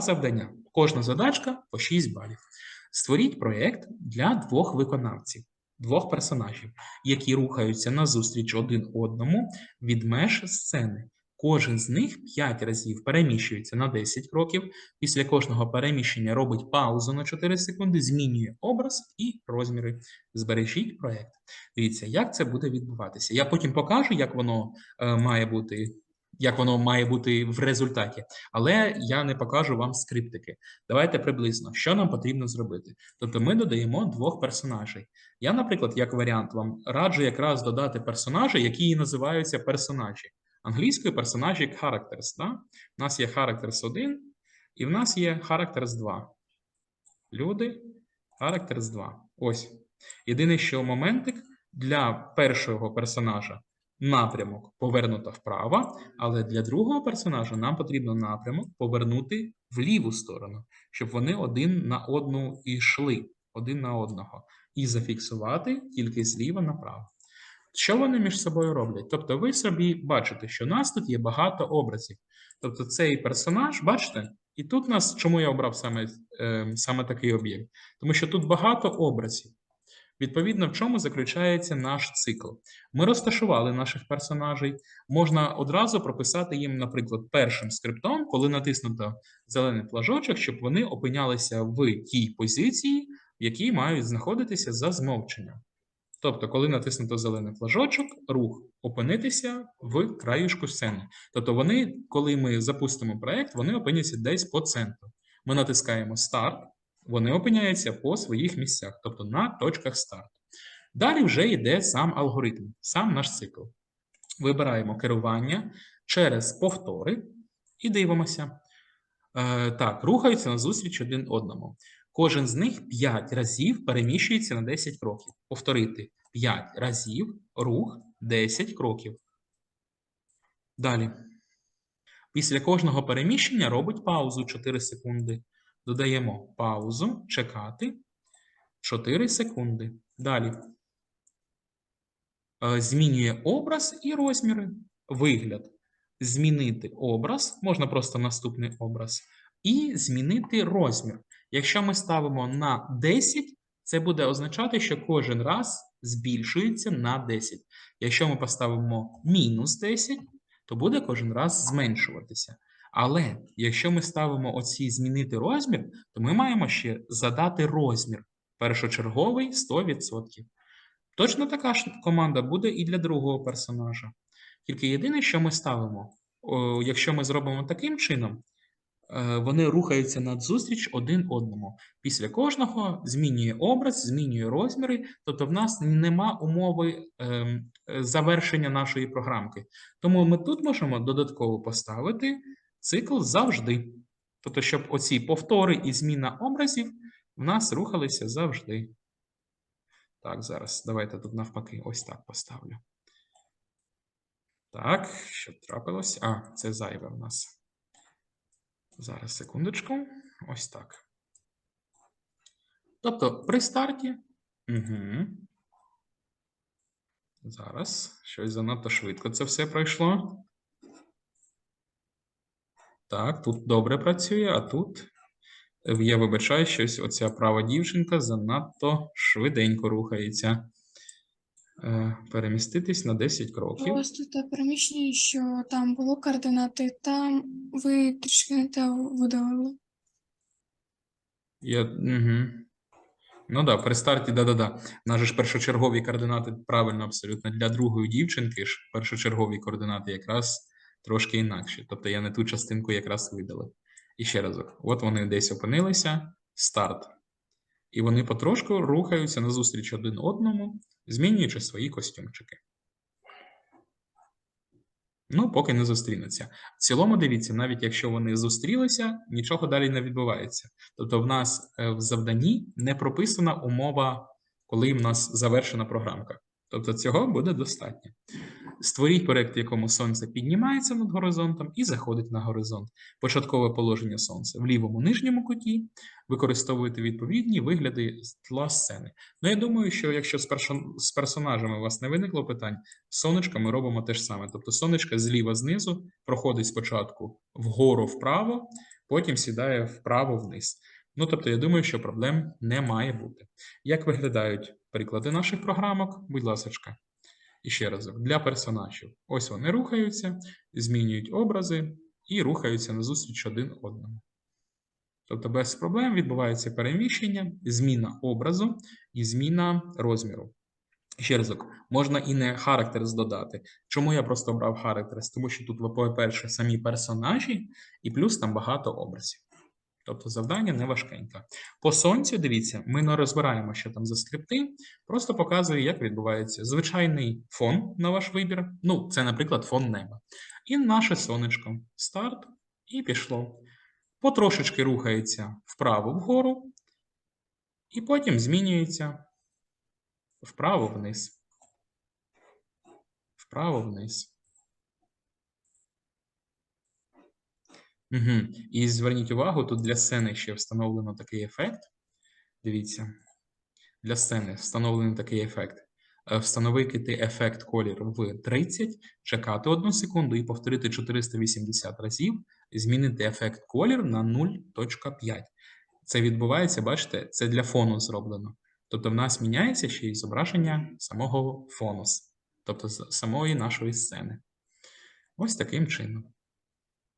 Завдання. Кожна задачка по 6 балів. Створіть проєкт для двох виконавців, двох персонажів, які рухаються назустріч один одному від меж сцени. Кожен з них 5 разів переміщується на 10 кроків. Після кожного переміщення робить паузу на 4 секунди, змінює образ і розміри. Збережіть проєкт. Дивіться, як це буде відбуватися. Я потім покажу, як воно е, має бути, як воно має бути в результаті, але я не покажу вам скриптики. Давайте приблизно, що нам потрібно зробити. Тобто ми додаємо двох персонажей. Я, наприклад, як варіант, вам раджу якраз додати персонажі, які і називаються персонажі. Англійською персонажі characters. Да? У нас є characters 1 і в нас є characters 2. Люди, characters 2. Ось. Єдине, що моментик для першого персонажа напрямок повернуто вправо, але для другого персонажа нам потрібно напрямок повернути в ліву сторону, щоб вони один на одну йшли, один на одного, і зафіксувати тільки зліва направо. Що вони між собою роблять? Тобто, ви собі бачите, що у нас тут є багато образів. Тобто, цей персонаж, бачите, і тут нас, чому я обрав саме, е, саме такий об'єкт? Тому що тут багато образів. Відповідно, в чому заключається наш цикл? Ми розташували наших персонажей. Можна одразу прописати їм, наприклад, першим скриптом, коли натиснуто зелений флажочок, щоб вони опинялися в тій позиції, в якій мають знаходитися за змовченням. Тобто, коли натиснуто зелений флажочок, рух опинитися в краюшку сцени. Тобто, вони, коли ми запустимо проект, вони опиняться десь по центру. Ми натискаємо старт, вони опиняються по своїх місцях, тобто на точках старту. Далі вже йде сам алгоритм, сам наш цикл. Вибираємо керування через повтори і дивимося. Е, так, рухаються назустріч один одному. Кожен з них 5 разів переміщується на 10 кроків. Повторити 5 разів рух 10 кроків. Далі. Після кожного переміщення робить паузу 4 секунди. Додаємо паузу, чекати 4 секунди. Далі. Е, Змінює образ і розміри. Вигляд. Змінити образ, можна просто наступний образ, і змінити розмір. Якщо ми ставимо на 10, це буде означати, що кожен раз збільшується на 10. Якщо ми поставимо мінус 10, то буде кожен раз зменшуватися. Але якщо ми ставимо оці змінити розмір, то ми маємо ще задати розмір. Першочерговий 100%. Точно така ж команда буде і для другого персонажа. Тільки єдине, що ми ставимо, якщо ми зробимо таким чином, е, вони рухаються назустріч один одному. Після кожного змінює образ, змінює розміри, тобто в нас нема умови ем, е, завершення нашої програмки. Тому ми тут можемо додатково поставити цикл завжди. Тобто, щоб оці повтори і зміна образів в нас рухалися завжди. Так, зараз давайте тут навпаки ось так поставлю. Так, що трапилось? А, це зайве в нас. Зараз, секундочку. Ось так. Тобто при старті. Угу. Зараз щось занадто швидко це все пройшло. Так, тут добре працює, а тут е, я вибачаю, щось оця права дівчинка занадто швиденько рухається. Е, Переміститись на 10 кроків. Просто те переміщення, що там було координати, там ви трішки не те видалили. Я, угу. Ну да, при старті, да-да-да. У нас ж першочергові координати правильно абсолютно. Для другої дівчинки ж першочергові координати якраз трошки інакші. Тобто я не ту частинку якраз видалив. І ще разок. От вони десь опинилися, старт. І вони потрошку рухаються назустріч один одному, змінюючи свої костюмчики. Ну, поки не зустрінуться. В цілому, дивіться, навіть якщо вони зустрілися, нічого далі не відбувається. Тобто, в нас е, в завданні не прописана умова, коли в нас завершена програмка. Тобто, цього буде достатньо. Створіть проєкт, в якому сонце піднімається над горизонтом і заходить на горизонт. Початкове положення сонця в лівому нижньому куті. Використовуйте відповідні вигляди тла сцени. Ну, я думаю, що якщо з, першон... з персонажами у вас не виникло питань, з сонечка ми робимо те ж саме. Тобто сонечка зліва знизу проходить спочатку вгору вправо, потім сідає вправо вниз. Ну, тобто, я думаю, що проблем не має бути. Як виглядають приклади наших програмок? Будь ласка. І ще разок, для персонажів. Ось вони рухаються, змінюють образи і рухаються назустріч один одному. Тобто без проблем відбувається переміщення, зміна образу і зміна розміру. Ще разок, можна і не характерс додати. Чому я просто обрав характерс? Тому що тут, по-перше, самі персонажі, і плюс там багато образів. Тобто завдання не важкеньке. По сонцю, дивіться, ми не розбираємо, що там за скрипти, просто показую, як відбувається звичайний фон на ваш вибір. Ну, це, наприклад, фон неба. І наше сонечко. Старт, і пішло. Потрошечки рухається вправо вгору, і потім змінюється вправо вниз. Вправо вниз. Угу. І зверніть увагу, тут для сцени ще встановлено такий ефект. Дивіться, для сцени встановлений такий ефект. Е, Встановити ефект колір в 30, чекати 1 секунду і повторити 480 разів, змінити ефект колір на 0.5. Це відбувається, бачите, це для фону зроблено. Тобто в нас міняється ще й зображення самого фону, тобто самої нашої сцени. Ось таким чином.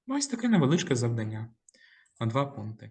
Ось таке невеличке завдання на два пункти.